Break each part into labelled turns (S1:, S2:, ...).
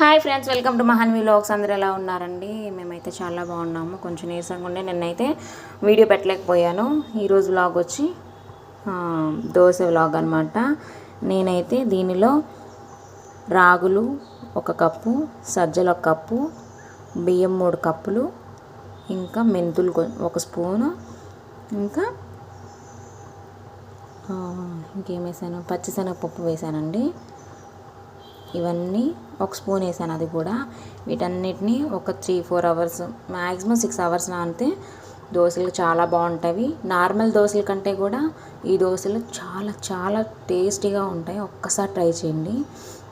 S1: Hi friends welcome to Mahan vlogs అందరూ ఎలా ఉన్నారండి? మేమైతే చాలా బాగున్నాము. కొంచెం నీరసంగా ఉండే నిన్నైతే వీడియో పెట్టలేకపోయాను. ఈరోజు వ్లాగ్ వచ్చి దోశ వ్లాగ్ అనమాట నేనైతే దీనిలో రాగులు ఒక కప్పు సజ్జలు ఒక కప్పు బియ్యం మూడు కప్పులు ఇంకా మెంతులు ఒక స్పూను ఇంకా ఇంకేం వేసాను? పచ్చిశనగపప్పు వేసానండి. ఇవన్నీ ఒక స్పూన్ వేసాను అది కూడా. వీటన్నిటిని ఒక three four hours maximum six hours నానితే దోశలు చాలా బాగుంటాయి. నార్మల్ దోశల కంటే కూడా ఈ దోశలు చాలా చాలా టేస్టీగా ఉంటాయి. ఒక్కసారి ట్రై చేయండి.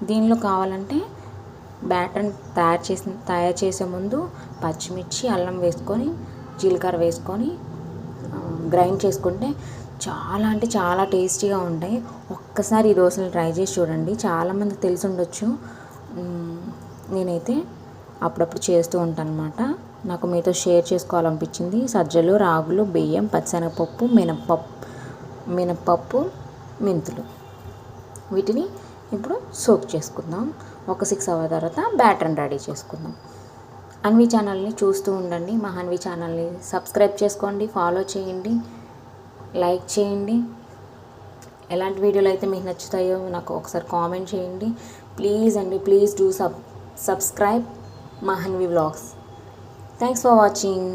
S1: దీనిలో కావాలంటే బ్యాటర్ని తయారు చేసిన తయారు చేసే ముందు పచ్చిమిర్చి అల్లం వేసుకొని జీలకర్ర వేసుకొని గ్రైండ్ చేసుకుంటే చాలా అంటే చాలా టేస్టీగా ఉంటాయి. ఒక్కసారి ఈ దోశలు ట్రై చేసి చూడండి. చాలామంది తెలిసి ఉండొచ్చు. నేనైతే అప్పుడప్పుడు చేస్తూ ఉంటాను అనమాట నాకు మీతో షేర్ చేసుకోవాలనిపించింది. సజ్జలు రాగులు బియ్యం పచ్చనగపప్పు మినప్పప్పు మినప్పప్పు మెంతులు. వీటిని ఇప్పుడు సోక్ చేసుకుందాం. ఒక సిక్స్ అవర్ తర్వాత బ్యాటర్ని రెడీ చేసుకుందాం. అన్వి ఛానల్ని చూస్తూ ఉండండి. మా అన్వి ఛానల్ని సబ్స్క్రైబ్ చేసుకోండి ఫాలో చేయండి లైక్ చేయండి. ఎలాంటి వీడియోలు అయితే మీకు నచ్చుతాయో నాకు ఒకసారి కామెంట్ చేయండి. ప్లీజ్ అండి ప్లీజ్ డూ సబ్ సబ్స్క్రైబ్ మా వ్లాగ్స్. Thanks for watching.